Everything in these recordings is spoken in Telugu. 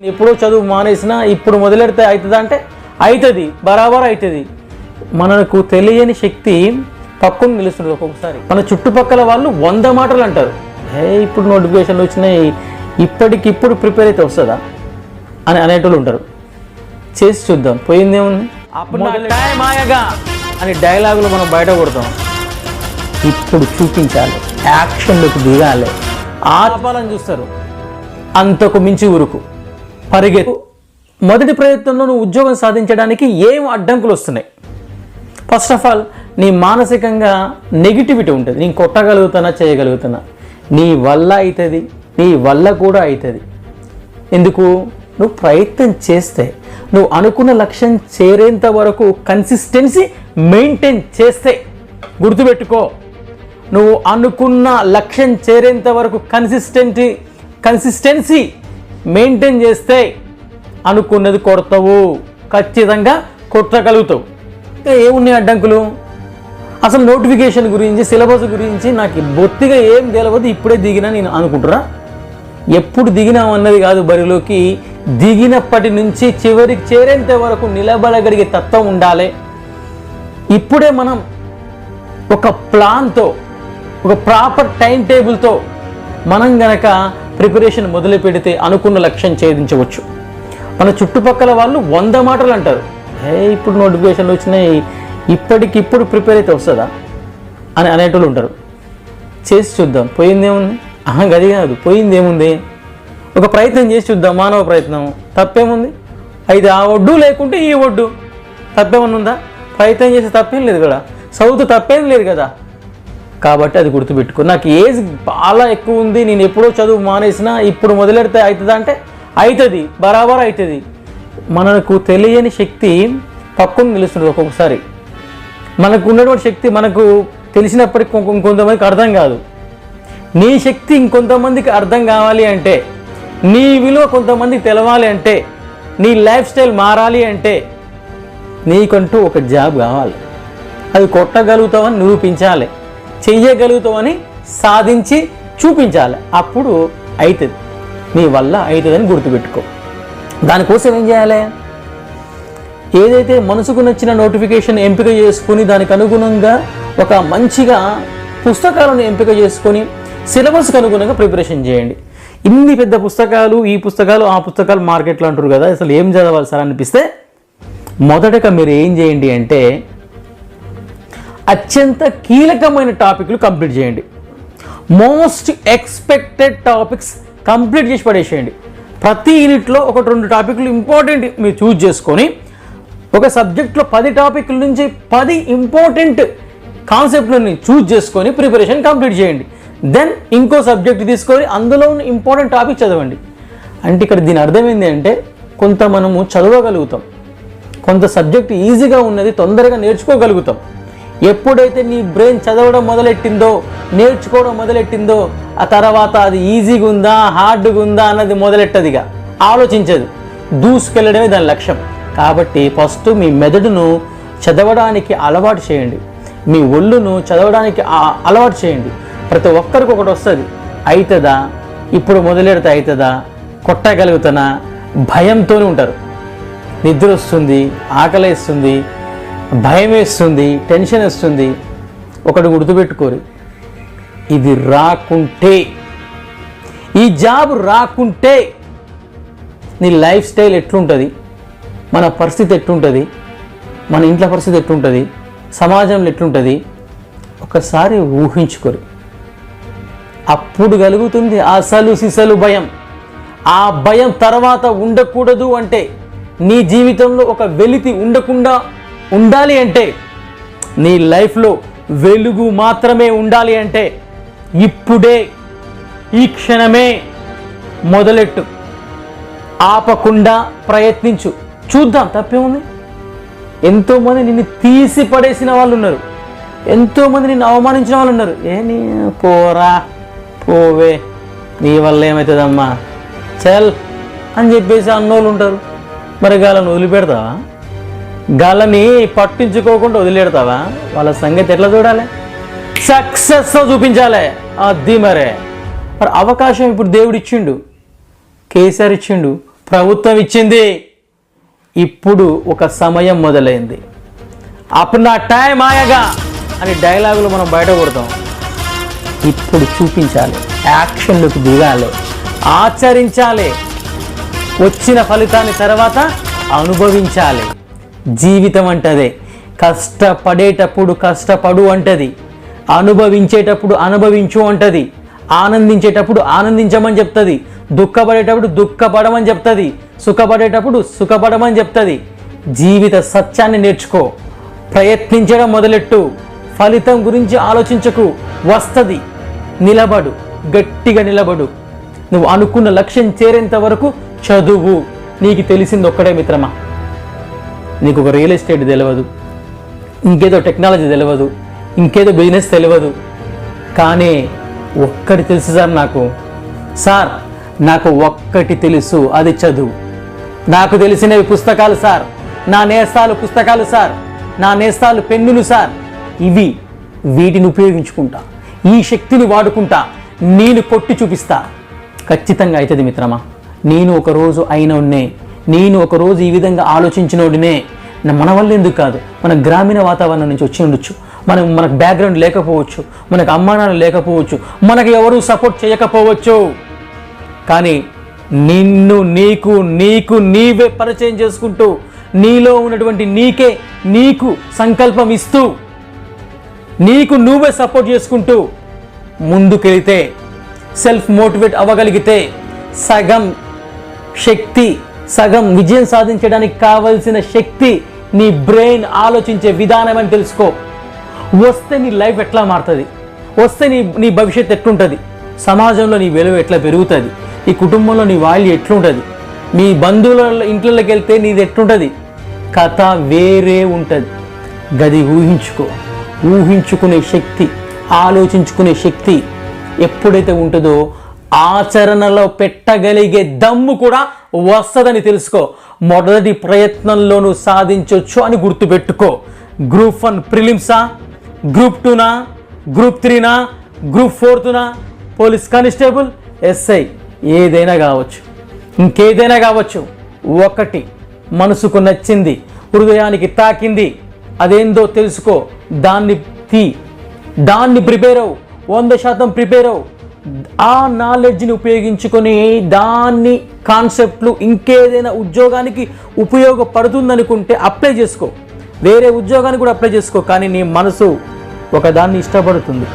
ఎప్పుడో చదువు మానేసినా ఇప్పుడు మొదలెడితే అవుతుందా అంటే అవుతుంది బరాబర్ అవుతుంది. మనకు తెలియని శక్తి పక్కన నిలుస్తుంది ఒక్కొక్కసారి. మన చుట్టుపక్కల వాళ్ళు వంద మాటలు అంటారు. హే ఇప్పుడు నోటిఫికేషన్లు వచ్చినాయి ఇప్పటికిప్పుడు ప్రిపేర్ అయితే వస్తుందా అని అనేటోళ్ళు ఉంటారు. చేసి చూద్దాం పోయిందేముంది అప్పుడు మాయగా అని డైలాగులు మనం బయట కొడతాం. ఇప్పుడు చూపించాలి యాక్షన్లోకి దిగాలి. ఆపాలని చూస్తారు. అంతకు మించి ఉరుకు పరిగెత్తు మొదటి ప్రయత్నంలో నువ్వు ఉద్యోగం సాధించడానికి ఏం అడ్డంకులు వస్తున్నాయి? ఫస్ట్ ఆఫ్ ఆల్ నీ మానసికంగా నెగిటివిటీ ఉంటుంది. నేను కొట్టగలుగుతానా చేయగలుగుతానా నీ వల్ల అవుతుంది నీ వల్ల కూడా అవుతుంది ఎందుకు? నువ్వు ప్రయత్నం చేస్తే నువ్వు అనుకున్న లక్ష్యం చేరేంత వరకు కన్సిస్టెన్సీ మెయింటైన్ చేస్తే గుర్తుపెట్టుకో. నువ్వు అనుకున్న లక్ష్యం చేరేంత వరకు కన్సిస్టెంటీ కన్సిస్టెన్సీ మెయింటైన్ చేస్తే అనుకున్నది కొడతావు. ఖచ్చితంగా కొట్టగలుగుతావు. ఇంకా ఏమున్నాయి అడ్డంకులు? అసలు నోటిఫికేషన్ గురించి సిలబస్ గురించి నాకు బొత్తిగా ఏం తెలియదు ఇప్పుడే దిగినా నేను అనుకుంటున్నా. ఎప్పుడు దిగినాం అన్నది కాదు బరిలోకి. దిగినప్పటి నుంచి చివరికి చేరేంత వరకు నిలబడగలిగే తత్వం ఉండాలి. ఇప్పుడే మనం ఒక ప్లాన్తో ఒక ప్రాపర్ టైం టేబుల్తో మనం గనక ప్రిపరేషన్ మొదలు పెడితే అనుకున్న లక్ష్యం ఛేదించవచ్చు. మన చుట్టుపక్కల వాళ్ళు వంద మాటలు అంటారు. హే ఇప్పుడు నోటిఫికేషన్లు వచ్చినాయి ఇప్పటికిప్పుడు ప్రిపేర్ అయితే వస్తుందా? అని అనేటోళ్ళు ఉంటారు. చేసి చూద్దాం. పోయిందేముంది? ఆహా గది కాదు. పోయిందేముంది? ఒక ప్రయత్నం చేసి చూద్దాం. మానవ ప్రయత్నం. తప్పేముంది? అయితే ఆ ఒడ్డు లేకుంటే ఈ ఒడ్డు. తప్పేమన్నా ఉందా? ప్రయత్నం చేసి తప్పేం లేదు కదా. సౌత్ తప్పేం లేదు కదా. కాబట్టి అది గుర్తుపెట్టుకో. నాకు ఏజ్ చాలా ఎక్కువ ఉంది నేను ఎప్పుడో చదువు మానేసినా ఇప్పుడు మొదలెడితే అవుతుందా అంటే అవుతుంది బరాబర్ అవుతుంది. మనకు తెలియని శక్తి పక్కన నిలుస్తుంది ఒక్కొక్కసారి. మనకు ఉన్నటువంటి శక్తి మనకు తెలిసినప్పటికీ ఇంకొంతమందికి కొంతమందికి అర్థం కాదు. నీ శక్తి ఇంకొంతమందికి అర్థం కావాలి అంటే నీ విలువ కొంతమందికి తెలవాలి అంటే నీ లైఫ్ స్టైల్ మారాలి అంటే నీకంటూ ఒక జాబ్ కావాలి. అది కొట్టగలుగుతావని నిరూపించాలి. చెయ్యగలుగుతామని సాధించి చూపించాలి. అప్పుడు అవుతుంది నీ వల్ల అవుతుందని గుర్తుపెట్టుకో. దానికోసం ఏం చేయాలి? ఏదైతే మనసుకు నచ్చిన నోటిఫికేషన్ ఎంపిక చేసుకుని దానికి అనుగుణంగా ఒక మంచిగా పుస్తకాలను ఎంపిక చేసుకొని సిలబస్కి అనుగుణంగా ప్రిపరేషన్ చేయండి. ఇన్ని పెద్ద పుస్తకాలు ఈ పుస్తకాలు ఆ పుస్తకాలు మార్కెట్లో అంటారు కదా అసలు ఏం చదవాలి సార్ అనిపిస్తే మొదటగా మీరు ఏం చేయండి అంటే అత్యంత కీలకమైన టాపిక్లు కంప్లీట్ చేయండి. మోస్ట్ ఎక్స్పెక్టెడ్ టాపిక్స్ కంప్లీట్ చేసి పడేసేయండి. ప్రతి యూనిట్లో ఒకటి రెండు టాపిక్లు ఇంపార్టెంట్ మీరు చూజ్ చేసుకొని ఒక సబ్జెక్ట్లో పది టాపిక్ల నుంచి పది ఇంపార్టెంట్ కాన్సెప్ట్లని చూజ్ చేసుకొని ప్రిపరేషన్ కంప్లీట్ చేయండి. దెన్ ఇంకో సబ్జెక్ట్ తీసుకొని అందులో ఉన్న ఇంపార్టెంట్ టాపిక్ చదవండి. అంటే ఇక్కడ దీని అర్థం ఏంటి అంటే కొంత మనము చదవగలుగుతాం. కొంత సబ్జెక్ట్ ఈజీగా ఉన్నది తొందరగా నేర్చుకోగలుగుతాం. ఎప్పుడైతే నీ బ్రెయిన్ చదవడం మొదలెట్టిందో నేర్చుకోవడం మొదలెట్టిందో ఆ తర్వాత అది ఈజీగా ఉందా హార్డ్గా ఉందా అన్నది మొదలెట్టదిగా ఆలోచించదు. దూసుకెళ్ళడమే దాని లక్ష్యం. కాబట్టి ఫస్ట్ మీ మెదడును చదవడానికి అలవాటు చేయండి. మీ ఒళ్ళును చదవడానికి అలవాటు చేయండి. ప్రతి ఒక్కరికి ఒకటి వస్తుంది. అవుతుందా ఇప్పుడు మొదలెడితే అవుతుందా కొట్టగలుగుతానా? భయంతోనే ఉంటారు. నిద్ర వస్తుంది ఆకలిస్తుంది భయం వేస్తుంది టెన్షన్ వస్తుంది. ఒకటి గుర్తుపెట్టుకోరు. ఇది రాకుంటే ఈ జాబ్ రాకుంటే నీ లైఫ్ స్టైల్ ఎట్లుంటుంది? మన పరిస్థితి ఎట్లుంటుంది? మన ఇంట్లో పరిస్థితి ఎట్లుంటుంది? సమాజంలో ఎట్లుంటుంది? ఒకసారి ఊహించుకోరు. అప్పుడు కలుగుతుంది అసలు సిసలు భయం. ఆ భయం తర్వాత ఉండకూడదు అంటే నీ జీవితంలో ఒక వెలితి ఉండకుండా ఉండాలి అంటే నీ లైఫ్లో వెలుగు మాత్రమే ఉండాలి అంటే ఇప్పుడే ఈ క్షణమే మొదలెట్టు. ఆపకుండా ప్రయత్నించు. చూద్దాం తప్పేముంది? ఎంతోమంది నిన్ను తీసి పడేసిన వాళ్ళు ఉన్నారు. ఎంతోమంది నిన్ను అవమానించిన వాళ్ళు ఉన్నారు. ఏ నీ పోరా పోవే నీ వల్ల ఏమవుతుందమ్మా చల్ అని చెప్పేసి అన్నోళ్ళు ఉంటారు. మరి గాలను వదిలిపెడతావా? గాలని పట్టించుకోకుండా వదిలేడతావా? వాళ్ళ సంగతి ఎట్లా చూడాలి? సక్సెస్తో చూపించాలి. అది మరే. మరి అవకాశం ఇప్పుడు దేవుడు ఇచ్చిండు. కేసీఆర్ ఇచ్చిండు. ప్రభుత్వం ఇచ్చింది. ఇప్పుడు ఒక సమయం మొదలైంది. అప్పుడు నా టైం ఆయగా అని డైలాగులు మనం బయట కొడతాం. ఇప్పుడు చూపించాలి. యాక్షన్లోకి దిగాలి. ఆచరించాలి. వచ్చిన ఫలితాన్ని తర్వాత అనుభవించాలి. జీవితం అంటదే కష్టపడేటప్పుడు కష్టపడు అంటది. అనుభవించేటప్పుడు అనుభవించు అంటది. ఆనందించేటప్పుడు ఆనందించమని చెప్తుంది. దుఃఖపడేటప్పుడు దుఃఖపడమని చెప్తుంది. సుఖపడేటప్పుడు సుఖపడమని చెప్తుంది. జీవిత సత్యాన్ని నేర్చుకో. ప్రయత్నించడం మొదలెట్టు. ఫలితం గురించి ఆలోచించకు. వస్తుంది. నిలబడు. గట్టిగా నిలబడు. నువ్వు అనుకున్న లక్ష్యం చేరేంత వరకు చదువు. నీకు తెలిసింది ఒక్కడే మిత్రమా? నీకు ఒక రియల్ ఎస్టేట్ తెలియదు ఇంకేదో టెక్నాలజీ తెలియదు ఇంకేదో బిజినెస్ తెలియదు కానీ ఒక్కటి తెలుసు సార్ నాకు. సార్ నాకు ఒక్కటి తెలుసు. అది చదువు. నాకు తెలిసినవి పుస్తకాలు సార్. నా నేస్తాలు పుస్తకాలు సార్. నా నేస్తాలు పెన్నులు సార్. ఇవి వీటిని ఉపయోగించుకుంటా. ఈ శక్తిని వాడుకుంటా. నేను కొట్టి చూపిస్తా. ఖచ్చితంగా అవుతుంది మిత్రమా. నేను ఒకరోజు అయిన నేను ఒకరోజు ఈ విధంగా ఆలోచించినోడినే మన వల్ల ఎందుకు కాదు? మన గ్రామీణ వాతావరణం నుంచి వచ్చి ఉండొచ్చు. మనం మనకు బ్యాక్గ్రౌండ్ లేకపోవచ్చు. మనకు అమ్మానాలు లేకపోవచ్చు. మనకు ఎవరూ సపోర్ట్ చేయకపోవచ్చు. కానీ నిన్ను నీకు నీకు నీవే పరిచయం చేసుకుంటూ నీలో ఉన్నటువంటి నీకే నీకు సంకల్పం ఇస్తూ నీకు నువ్వే సపోర్ట్ చేసుకుంటూ ముందుకెళితే సెల్ఫ్ మోటివేట్ అవ్వగలిగితే సగం శక్తి సగం విజయం సాధించడానికి కావలసిన శక్తి నీ బ్రెయిన్ ఆలోచించే విధానం అని తెలుసుకో. వస్తే నీ లైఫ్ ఎట్లా మారుతుంది? వస్తే నీ నీ భవిష్యత్తు ఎట్లుంటుంది? సమాజంలో నీ విలువ ఎట్లా పెరుగుతుంది? ఈ కుటుంబంలో నీ వాల్యూ ఎట్లుంటుంది? మీ బంధువుల ఇంట్లోకి వెళ్తే నీది ఎట్లుంటుంది? కథ వేరే ఉంటుంది. గది ఊహించుకో. ఊహించుకునే శక్తి ఆలోచించుకునే శక్తి ఎప్పుడైతే ఉంటుందో ఆచరణలో పెట్టగలిగే దమ్ము కూడా వస్తుందని తెలుసుకో. మొదటి ప్రయత్నంలోనూ సాధించవచ్చు అని గుర్తుపెట్టుకో. గ్రూప్ వన్ ప్రిలిమ్సా? గ్రూప్ టూనా గ్రూప్ త్రీనా గ్రూప్ ఫోర్త్నా పోలీస్ కానిస్టేబుల్? ఎస్ఐ ఏదైనా కావచ్చు. ఇంకేదైనా కావచ్చు. ఒకటి మనసుకు నచ్చింది హృదయానికి తాకింది అదేందో తెలుసుకో. దాన్ని తీ. దాన్ని ప్రిపేర్ అవు వంద శాతం ప్రిపేర్ అవు ఆ నాలెడ్జ్ని ఉపయోగించుకొని దాన్ని కాన్సెప్ట్లు ఇంకేదైనా ఉద్యోగానికి ఉపయోగపడుతుందనుకుంటే అప్లై చేసుకో. వేరే ఉద్యోగానికి కూడా అప్లై చేసుకో కానీ నీ మనసు ఒకదాన్ని ఇష్టపడుతుంది.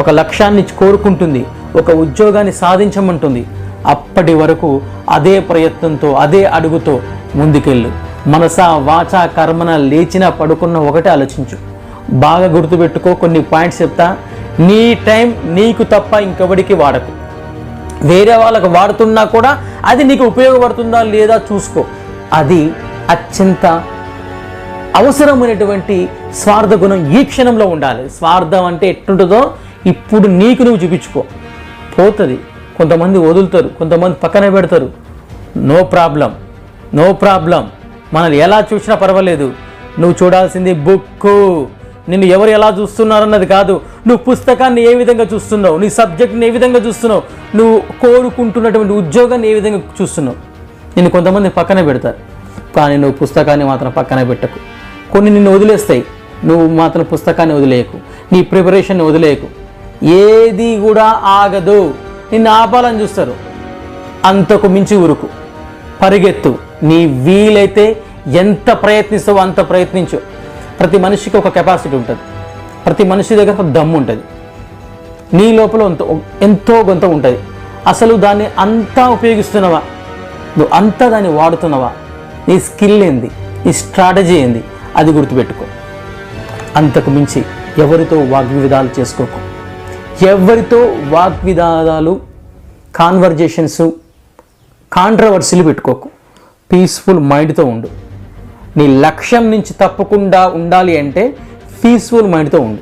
ఒక లక్ష్యాన్ని కోరుకుంటుంది. ఒక ఉద్యోగాన్ని సాధించమంటుంది. అప్పటి వరకు అదే ప్రయత్నంతో అదే అడుగుతో ముందుకెళ్ళు. మనస వాచ కర్మన లేచినా పడుకున్న ఒకటే ఆలోచించు. బాగా గుర్తుపెట్టుకో కొన్ని పాయింట్స్ చెప్తా. నీ టైం నీకు తప్ప ఇంకెవడికి వాడకు. వేరే వాళ్ళకు వాడుతున్నా కూడా అది నీకు ఉపయోగపడుతుందా లేదా చూసుకో. అది అత్యంత అవసరమైనటువంటి స్వార్థ గుణం ఈ క్షణంలో ఉండాలి. స్వార్థం అంటే ఎట్టుంటుందో ఇప్పుడు నీకు నువ్వు చూపించుకో. పోతుంది. కొంతమంది వదులుతారు. కొంతమంది పక్కన పెడతారు. No problem. No problem. మనల్ని ఎలా చూసినా పర్వాలేదు. నువ్వు చూడాల్సింది బుక్కు. నిన్ను ఎవరు ఎలా చూస్తున్నారన్నది కాదు. నువ్వు పుస్తకాన్ని ఏ విధంగా చూస్తున్నావు? నీ సబ్జెక్ట్ని ఏ విధంగా చూస్తున్నావు? నువ్వు కోరుకుంటున్నటువంటి ఉద్యోగాన్ని ఏ విధంగా చూస్తున్నావు? నిన్ను కొంతమంది పక్కన పెడతారు. కానీ నువ్వు పుస్తకాన్ని మాత్రం పక్కన పెట్టకు. కొన్ని నిన్ను వదిలేస్తాయి. నువ్వు మాత్రం పుస్తకాన్ని వదిలేయకు. నీ ప్రిపరేషన్ని వదిలేయకు. ఏది కూడా ఆగదు. నిన్ను ఆపాలని చూస్తారు. అంతకు మించి ఉరుకు పరిగెత్తు. నీ వీలైతే ఎంత ప్రయత్నిస్తావో అంత ప్రయత్నించు. మనిషికి ఒక కెపాసిటీ ఉంటుంది. ప్రతి మనిషి దగ్గర ఒక దమ్ము ఉంటుంది. నీ లోపల ఎంతో ఎంతో కొంత ఉంటుంది. అసలు దాన్ని అంతా ఉపయోగిస్తున్నావా? నువ్వు అంతా దాన్ని వాడుతున్నావా? నీ స్కిల్ ఏంది? నీ స్ట్రాటజీ ఏంది? అది గుర్తుపెట్టుకో. అంతకు మించి ఎవరితో వాగ్వివాదాలు చేసుకోకు. ఎవరితో వాగ్వివాదాలు కాన్వర్జేషన్స్ కాంట్రవర్సీలు పెట్టుకోకు. పీస్ఫుల్ మైండ్తో ఉండు. నీ లక్ష్యం నుంచి తప్పకుండా ఉండాలి అంటే పీస్ఫుల్ మైండ్తో ఉండు.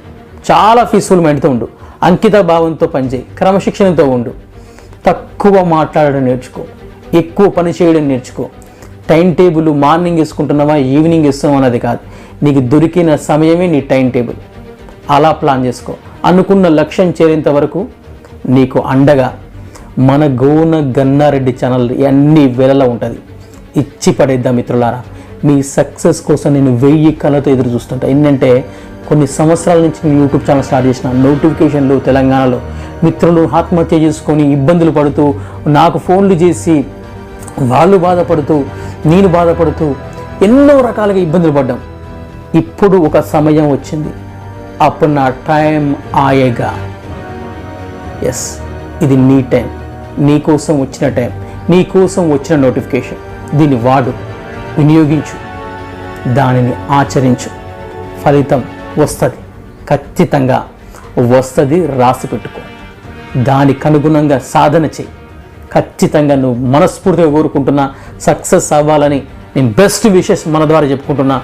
చాలా పీస్ఫుల్ మైండ్తో ఉండు. అంకిత భావంతో పనిచేయి. క్రమశిక్షణతో ఉండు. తక్కువ మాట్లాడడం నేర్చుకో. ఎక్కువ పని చేయడం నేర్చుకో. టైం టేబుల్ మార్నింగ్ వేసుకుంటున్నావా ఈవినింగ్ వేస్తున్నావా అన్నది కాదు. నీకు దొరికిన సమయమే నీ టైం టేబుల్. అలా ప్లాన్ చేసుకో. అనుకున్న లక్ష్యం చేరేంత వరకు నీకు అండగా మన గోన గన్నారెడ్డి ఛానల్ అన్ని వేళలా ఉంటుంది. ఇచ్చి పడేద్దాం మిత్రులారా? మీ సక్సెస్ కోసం నేను వెయ్యి కళ్ళతో ఎదురు చూస్తుంటా. ఏంటంటే కొన్ని సంవత్సరాల నుంచి నేను యూట్యూబ్ ఛానల్ స్టార్ట్ చేసిన నోటిఫికేషన్లు తెలంగాణలో మిత్రులు ఆత్మహత్య చేసుకొని ఇబ్బందులు పడుతూ నాకు ఫోన్లు చేసి వాళ్ళు బాధపడుతూ నేను బాధపడుతూ ఎన్నో రకాలుగా ఇబ్బందులు పడ్డాం. ఇప్పుడు ఒక సమయం వచ్చింది. అప్పుడు నా టైం ఆయేగా ఎస్ ఇది నీ టైం నీ కోసం వచ్చిన టైం నీ కోసం వచ్చిన నోటిఫికేషన్ దీన్ని వాడు. వినియోగించు. దానిని ఆచరించు. ఫలితం వస్తుంది. ఖచ్చితంగా వస్తుంది రాసి పెట్టుకో. దానికి అనుగుణంగా సాధన చేయి. ఖచ్చితంగా నువ్వు మనస్ఫూర్తిగా కోరుకుంటున్నా సక్సెస్ అవ్వాలని నేను బెస్ట్ విషెస్ మన ద్వారా చెప్పుకుంటున్నా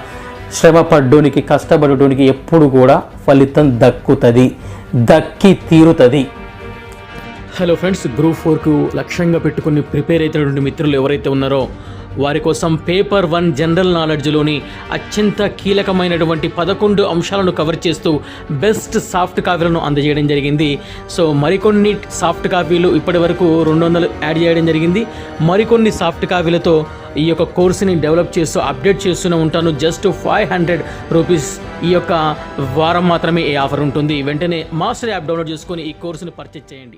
శ్రమ పడ్డోనికి కష్టపడడానికి ఎప్పుడు కూడా ఫలితం దక్కుతుంది. దక్కి తీరుతుంది. హలో ఫ్రెండ్స్ గ్రూప్ ఫోర్కు లక్ష్యంగా పెట్టుకుని ప్రిపేర్ అవుతున్నటువంటి మిత్రులు ఎవరైతే ఉన్నారో వారి కోసం పేపర్ వన్ జనరల్ నాలెడ్జ్లోని అత్యంత కీలకమైనటువంటి పదకొండు అంశాలను కవర్ చేస్తూ బెస్ట్ సాఫ్ట్ కాపీలను అందజేయడం జరిగింది. సో మరికొన్ని సాఫ్ట్ కాపీలు ఇప్పటి వరకు రెండు వందలు యాడ్ చేయడం జరిగింది. మరికొన్ని సాఫ్ట్ కాపీలతో ఈ యొక్క కోర్సుని డెవలప్ చేస్తూ అప్డేట్ చేస్తూనే ఉంటాను. జస్ట్ ఫైవ్ హండ్రెడ్ రూపీస్ ఈ యొక్క వారం మాత్రమే ఈ ఆఫర్ ఉంటుంది. వెంటనే మాస్టర్ యాప్ డౌన్లోడ్ చేసుకొని ఈ కోర్సుని పర్చేజ్ చేయండి.